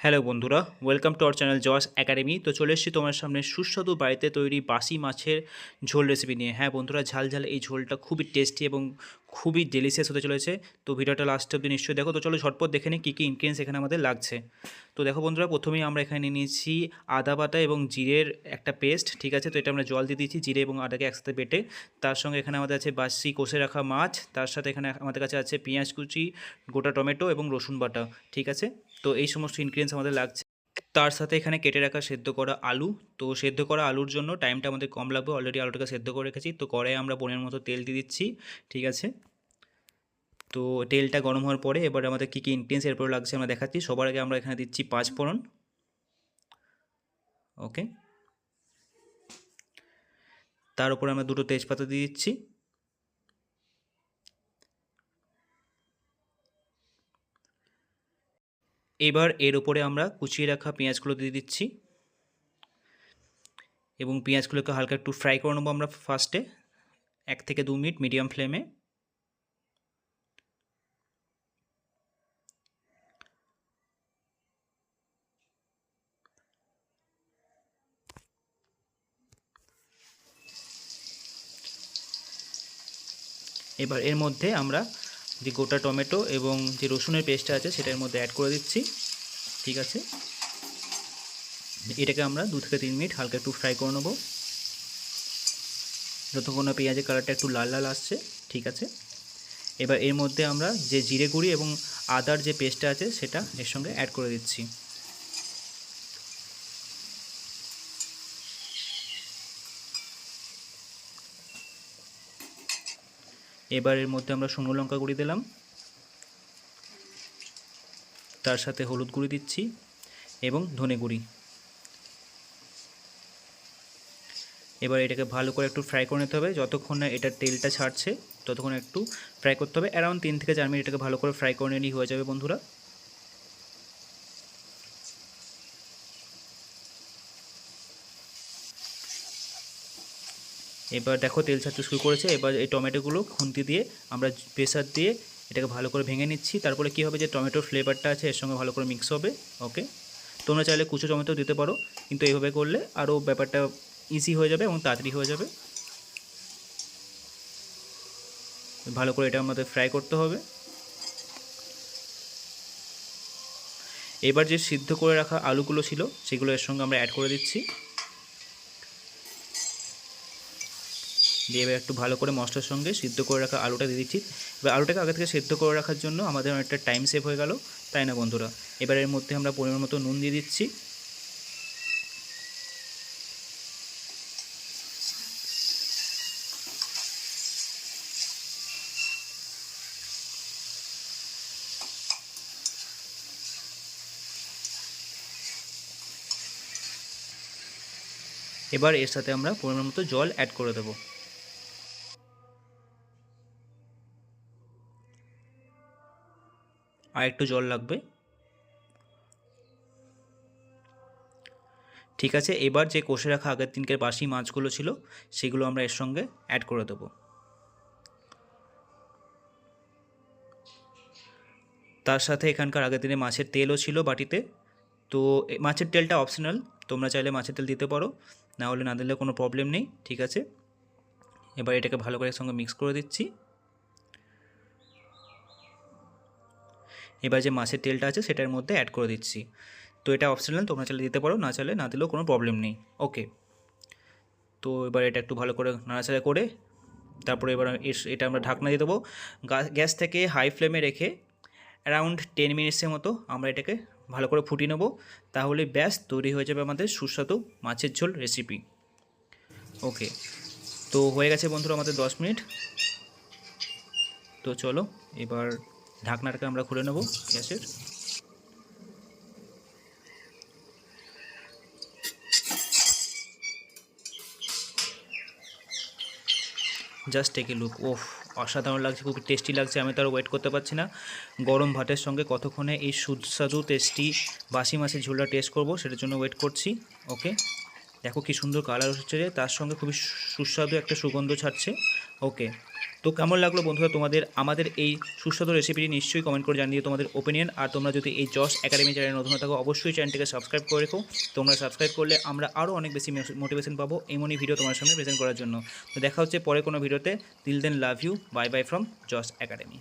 Hello বন্ধুরা welcome to our channel জস academy তো চলে এসেছি তোমার সামনে সুস্বাদু বাড়িতে তৈরি বাসি মাছের ঝোল রেসিপি নিয়ে। হ্যাঁ বন্ধুরা, ঝাল ঝাল এই ঝোলটা খুবই টেস্টি এবং খুবই ডেলিশিয়াস হতে চলেছে। তো ভিডিওটা লাস্ট অব্দি নিশ্চয়ই দেখো। তো চলো ঝটপট দেখে নিই কী কী ইনগ্রিডিয়েন্টস এখানে আমাদের লাগছে। তো দেখো বন্ধুরা, প্রথমেই আমরা এখানে নিয়ে নিয়েছি আদা বাটা এবং জিরের একটা পেস্ট ঠিক আছে? তো এটা আমরা জল দিয়ে দিয়েছি জিরে এবং আদাকে একসাথে বেটে। তার সঙ্গে এখানে আমাদের আছে বাসি কষে রাখা মাছ। তার সাথে এখানে আমাদের কাছে আছে পেঁয়াজ কুচি, গোটা টমেটো এবং রসুন বাটা, ঠিক আছে? তো এই সমস্ত ইনগ্রিডিয়েন্টস আমাদের লাগছে। তার সাথে এখানে কেটে রাখা সেদ্ধ করা আলু। তো সেদ্ধ করা আলুর জন্য টাইমটা আমাদের কম লাগবে। অলরেডি আলুটাকে সেদ্ধ করে রেখেছি। তো কড়াই আমরা বোনের মতো তেল দিয়ে দিচ্ছি। ঠিক আছে? তো তেলটা গরম হওয়ার পরে এবার আমাদের কী কী ইনগ্রিডিয়েন্টস এরপর লাগছে আমরা দেখাচ্ছি। সবার আগে আমরা এখানে দিচ্ছি পাঁচ ফোড়ন। ওকে তার উপরে আমরা দুটো তেজপাতা দিয়ে দিচ্ছি। এবার এর উপরে আমরা কুচিয়ে রাখা পেঁয়াজগুলো দিয়ে দিচ্ছি। এবং পেঁয়াজগুলোকে হালকা একটু ফ্রাই করে নেব আমরা ফার্স্টে এক থেকে দু মিনিট মিডিয়াম ফ্লেমে এবার এর মধ্যে আমরা যে গোটা টমেটো এবং যে রসুনের পেস্টটা আছে সেটার মধ্যে অ্যাড করে দিচ্ছি। ঠিক আছে? এটাকে আমরা দু থেকে তিন মিনিট হালকা একটু ফ্রাই করে নেব। যতক্ষণ না পেঁয়াজের কালারটা একটু লাল লাল আসছে, ঠিক আছে? এবার এর মধ্যে আমরা যে জিরে গুঁড়ি এবং আদার যে পেস্টটা আছে সেটা এর সঙ্গে অ্যাড করে দিচ্ছি। এবার এর মধ্যে আমরা শুকনো লঙ্কা গুঁড়ি দিলাম। তার সাথে হলুদ গুঁড়ি দিচ্ছি এবং ধনে গুঁড়ি। এবার এটাকে ভালো করে একটু ফ্রাই করে নিতে হবে। যতক্ষণ না এটার তেলটা ছাড়ছে, ততক্ষণ একটু ফ্রাই করতে হবে। অ্যারাউন্ড তিন থেকে চার মিনিট এটাকে ভালো করে ফ্রাই করে নিলেই হয়ে যাবে বন্ধুরা। এবার দেখো তেল ছাড়তে শুরু করেছে। এবার এই টমেটোগুলো খুন্তি দিয়ে আমরা প্রেসার দিয়ে এটাকে ভালো করে ভেঙে নিচ্ছি। তারপরে কী হবে যে টমেটোর ফ্লেভারটা আছে, এর সঙ্গে ভালো করে মিক্স হবে ওকে তোমরা চাইলে কুচো টমেটো দিতে পারো, কিন্তু এইভাবে করলে আরও ব্যাপারটা ইজি হয়ে যাবে এবং তাড়াতাড়ি হয়ে যাবে। ভালো করে এটা আমাদের ফ্রাই করতে হবে। এবার যে সিদ্ধ করে রাখা আলুগুলো ছিল, সেগুলো এর সঙ্গে আমরা অ্যাড করে দিচ্ছি। দিয়ে এবার একটু ভালো করে মশলার সঙ্গে সিদ্ধ করে রাখা আলুটা দিয়ে দিচ্ছি। এবার আলুটাকে আগে থেকে সিদ্ধ করে রাখার জন্য আমাদের অনেকটা টাইম সেভ হয়ে গেল। তাই না বন্ধুরা? এবার এর মধ্যে আমরা পরিমাণ মতো নুন দিয়ে দিচ্ছি। এবার এর সাথে আমরা পরিমাণ মতো জল অ্যাড করে দেবো। আর একটু জল লাগবে। ঠিক আছে, এবার যে কষে রাখা আগের দিনকের বাসি মাছগুলো ছিল, সেগুলো আমরা এর সঙ্গে অ্যাড করে দেবো। তার সাথে এখানকার আগের দিনে মাছের তেলও ছিল বাটিতে। তো মাছের তেলটা অপশনাল তোমরা চাইলে মাছের তেল দিতে পারো, না হলে না দিলে কোনো প্রবলেম নেই, ঠিক আছে? এবার এটাকে ভালো করে সঙ্গে মিক্স করে দিচ্ছি। এবার যে মাছের তেলটা আছে সেটার মধ্যে অ্যাড করে দিচ্ছি। তো এটা অপশনাল তোমরা চাইলে দিতে পারো, না চাইলে না দিলেও কোনো প্রবলেম নেই। ওকে তো এবার এটা একটু ভালো করে নাড়াচাড়া করে, তারপরে এবার এটা আমরা ঢাকনা দিয়ে দেবো। গ্যাস থেকে হাই ফ্লেমে রেখে অ্যারাউন্ড টেন মিনিটসের মতো আমরা এটাকে ভালো করে ফুটিয়ে নেব। তাহলে ব্যাস, তৈরি হয়ে যাবে আমাদের সুস্বাদু মাছের ঝোল রেসিপি ওকে তো হয়ে গেছে বন্ধুরা আমাদের দশ মিনিট। তো চলো, এবার ঢাকনাটাকে আমরা খুলে নেব গ্যাসের। জাস্ট টেক লুক ওফ অসাধারণ লাগছে, খুবই টেস্টি লাগছে, আমি তো আর ওয়েট করতে পারছি না। গরম ভাতের সঙ্গে কতক্ষণে এই সুস্বাদু টেস্টি বাসি মাছের ঝোলটা টেস্ট করব, সেটার জন্য ওয়েট করছি ওকে দেখো কি সুন্দর কালার হচ্ছে তার সঙ্গে খুবই সুস্বাদু একটা সুগন্ধ ছাড়ছে ওকে তো কেমন লাগল বন্ধুরা তোমাদের? আমাদের এই সুস্বাদু রেসিপিটি নিশ্চয়ই কমেন্ট করে জানিয়ে তোমাদের ওপিনিয়ন আর তোমরা যদি এই জস একাডেমি চ্যানেল নতুন থাকো, অবশ্যই চ্যানেলটিকে সাবস্ক্রাইব করে রেখো। তোমরা সাবস্ক্রাইব করলে আমরা আরও অনেক বেশি মোটিভেশন পাবো এমনই ভিডিও তোমার সামনে প্রেজেন্ট করার জন্য। তো দেখা হচ্ছে পরে কোনো ভিডিওতে till then love you bye bye from Jos academy